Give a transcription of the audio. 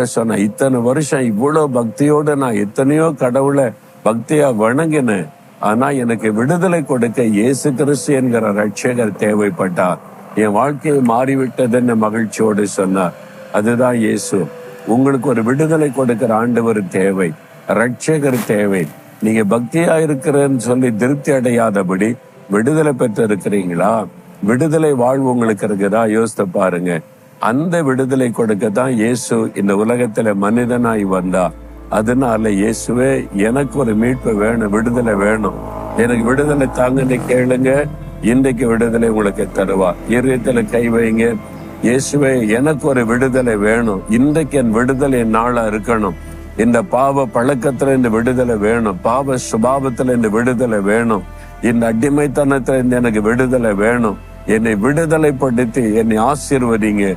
சொன்ன இத்தனை வருஷம் இவ்வளவு பக்தியோட நான் எத்தனையோ கடவுளை பக்தியா வணங்கினேன். ஆனா எனக்கு விடுதலை கொடுக்க இயேசு கிறிஸ்து என்கிற ரட்சகர் தேவைப்பட்டார். என் வாழ்க்கையை மாறிவிட்டதுன்னு மகிழ்ச்சியோடு சொன்னார். அதுதான் இயேசு. உங்களுக்கு ஒரு விடுதலை கொடுக்கிற ஆண்டவர் தேவை. ரட்சகர் தேவை. நீங்க பக்தியா இருக்கிறேன்னு சொல்லி திருப்தி அடையாதபடி விடுதலை பெற்று இருக்கிறீங்களா விடுதலை வாழ்வு உங்களுக்கு இருக்குதா? யோசித்து பாருங்க. அந்த விடுதலை கொடுக்க தான் இயேசு இந்த உலகத்துல மனிதனாய் வந்தா. அதனால இயேசுவே எனக்கு ஒரு மீட்பு வேணும் விடுதலை வேணும். எனக்கு விடுதலை தாங்கன்னு கேளுங்க இன்றைக்கு விடுதலை உங்களுக்கு தருவா. இருதயத்துல கை வைங்க. இயேசுவே எனக்கு ஒரு விடுதலை வேணும். இன்றைக்கு என் விடுதலை நாளா இருக்கணும். இந்த பாவ பழக்கத்துல இந்த விடுதலை வேணும். பாவ சுபாவத்துல இந்த விடுதலை வேணும். இந்த அடிமைத்தனத்துல இருந்து எனக்கு விடுதலை வேணும். என்னை விடுதலைப்படுத்தி என்னை ஆசீர்வதிங்க.